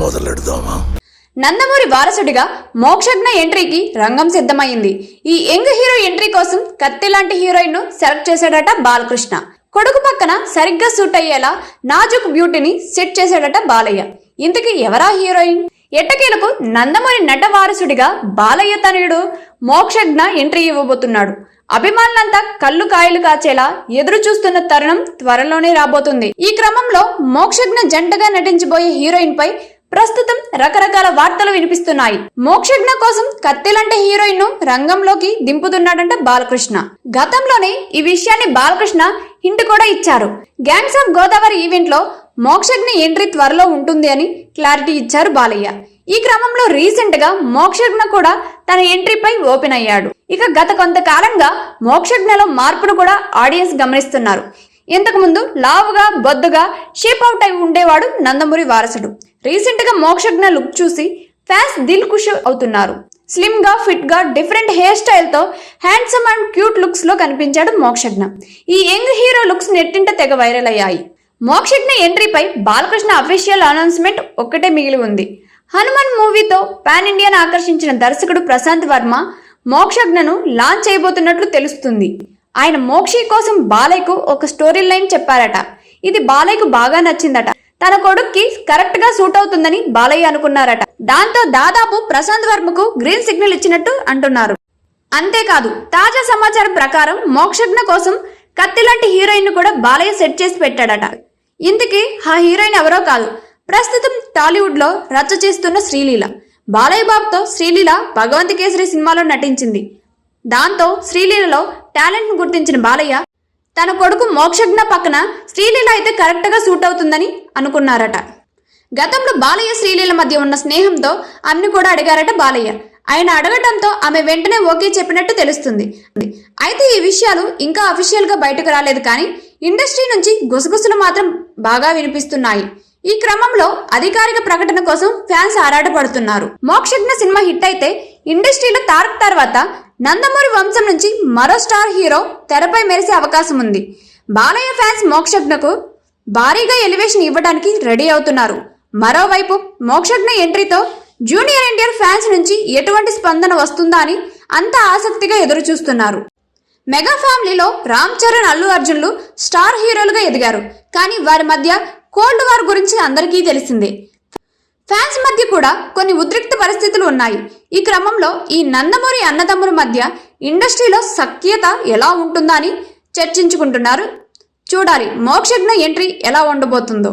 మొదలెడదామా? నందమూరి వారసుడిగా మోక్షజ్ఞ ఎంట్రీకి రంగం సిద్ధమైంది. ఈ యంగ్ హీరో ఎంట్రీ కోసం కత్తి లాంటి హీరోయిన్ను సెలెక్ట్ చేశాడట బాలకృష్ణ. కొడుకు పక్కన సరిగ్గా సూట్ అయ్యేలా నాజుక్ బ్యూటీని సెట్ చేశాడట బాలయ్య. ఇంతకీ ఎవరా హీరోయిన్? ఎట్టకేలకు నందమూరి నట వారసుడిగా బాలయ్య తనయుడు మోక్షజ్ఞ ఎంట్రీ ఇవ్వబోతున్నాడు. అభిమానులంతా కళ్ళు కాయలు కాచేలా ఎదురు చూస్తున్న తరుణం త్వరలోనే రాబోతుంది. ఈ క్రమంలో మోక్షజ్ఞ జంటగా నటించబోయే హీరోయిన్ పై ప్రస్తుతం రకరకాల వార్తలు వినిపిస్తున్నాయి. మోక్షజ్ఞ కోసం కత్తిలంటే హీరోయిన్ను రంగంలోకి దింపుతున్నాడంట బాలకృష్ణ. గతంలోనే ఈ విషయాన్ని బాలకృష్ణ హింట్ కూడా ఇచ్చారు. గ్యాంగ్స్ ఆఫ్ గోదావరి ఈవెంట్లో మోక్షజ్ఞ ఎంట్రీ త్వరలో ఉంటుంది అని క్లారిటీ ఇచ్చారు బాలయ్య. ఈ క్రమంలో రీసెంట్గా మోక్షజ్ఞ కూడా తన ఎంట్రీపై ఓపెన్ అయ్యాడు. ఇక గత కొంతకాలంగా మోక్షజ్ఞలో మార్పును కూడా ఆడియన్స్ గమనిస్తున్నారు. ఇంతకుముందు లావుగా బొద్దుగా షేప్ అవుట్ అయి ఉండేవాడు నందమూరి వారసుడు. రీసెంట్గా మోక్షజ్ఞ లుక్ చూసి ఫ్యాన్స్ దిల్ ఖుష్ అవుతున్నారు. స్లిమ్గా ఫిట్గా డిఫరెంట్ హెయిర్ స్టైల్తో హ్యాండ్సమ్ అండ్ క్యూట్ లుక్స్లో కనిపించాడు మోక్షజ్ఞ. ఈ యంగ్ హీరో లుక్స్ నెట్టింట తెగ వైరల్ అయ్యాయి. మోక్షజ్ఞ ఎంట్రీపై బాలకృష్ణ అఫీషియల్ అనౌన్స్మెంట్ ఒక్కటే మిగిలి ఉంది. హనుమాన్ మూవీతో పాన్ ఇండియాను ఆకర్షించిన దర్శకుడు ప్రశాంత్ వర్మ మోక్షజ్ఞను లాంచ్ చేయబోతున్నట్లు తెలుస్తుంది. ఆయన మోక్షి కోసం బాలయ్యకు ఒక స్టోరీ లైన్ చెప్పారట. ఇది బాలయ్యకు బాగా నచ్చిందట. తన కొడుక్కి కరెక్ట్గా సూట్ అవుతుందని బాలయ్య అనుకున్నారట. దాంతో దాదాపు ప్రశాంత్ వర్మకు గ్రీన్ సిగ్నల్ ఇచ్చినట్టు అంటున్నారు. అంతేకాదు తాజా సమాచారం ప్రకారం మోక్షజ్ఞ కోసం కత్తి లాంటి హీరోయిన్ కూడా బాలయ్య సెట్ చేసి పెట్టాడట. ఇంతకీ ఆ హీరోయిన్ ఎవరో కాదు ప్రస్తుతం టాలీవుడ్లో రచ్చ చేస్తున్న శ్రీలీల. బాలయ్య బాబుతో శ్రీలీల భగవంత్ కేసరి సినిమాలో నటించింది. దాంతో శ్రీలీలలో టాలెంట్ను గుర్తించిన బాలయ్య తన కొడుకు మోక్షజ్ఞ పక్కన శ్రీలీల అయితే కరెక్ట్గా సూట్ అవుతుందని అనుకున్నారట. గతంలో బాలయ్య శ్రీలీల మధ్య ఉన్న స్నేహంతో ఆమెను కూడా అడిగారట బాలయ్య. ఆయన అడగటంతో ఆమె వెంటనే ఓకే చెప్పినట్టు తెలుస్తుంది. అయితే ఈ విషయాలు ఇంకా అఫీషియల్గా బయటకు రాలేదు కానీ ఇండస్ట్రీ నుంచి గుసగుసలు మాత్రం బాగా వినిపిస్తున్నాయి. ఈ క్రమంలో అధికారిక ప్రకటన కోసం ఫ్యాన్స్ ఆరాటపడుతున్నారు. మోక్షజ్ఞ సినిమా హిట్ అయితే ఇండస్ట్రీలో తారక్ తర్వాత నందమూరి వంశం నుంచి మరో స్టార్ హీరో తెరపై మెరిసే అవకాశం ఉంది. బాలయ్య ఫ్యాన్స్ మోక్షజ్ఞకు భారీగా ఎలివేషన్ ఇవ్వడానికి రెడీ అవుతున్నారు. మరోవైపు మోక్షజ్ఞ ఎంట్రీతో జూనియర్ ఎన్టీఆర్ ఫ్యాన్స్ నుంచి ఎటువంటి స్పందన వస్తుందా అని అంతా ఆసక్తిగా ఎదురుచూస్తున్నారు. మెగా ఫ్యామిలీలో రామ్ చరణ్ అల్లు అర్జున్లు స్టార్ హీరోలుగా ఎదిగారు. కానీ వారి మధ్య కోల్డ్ వార్ గురించి అందరికీ తెలిసిందే. ఫ్యాన్స్ మధ్య కూడా కొన్ని ఉద్రిక్త పరిస్థితులు ఉన్నాయి. ఈ క్రమంలో ఈ నందమూరి అన్నదమ్ముల మధ్య ఇండస్ట్రీలో సఖ్యత ఎలా ఉంటుందా అని చర్చించుకుంటున్నారు. చూడాలి మోక్షజ్ఞ ఎంట్రీ ఎలా ఉండబోతుందో.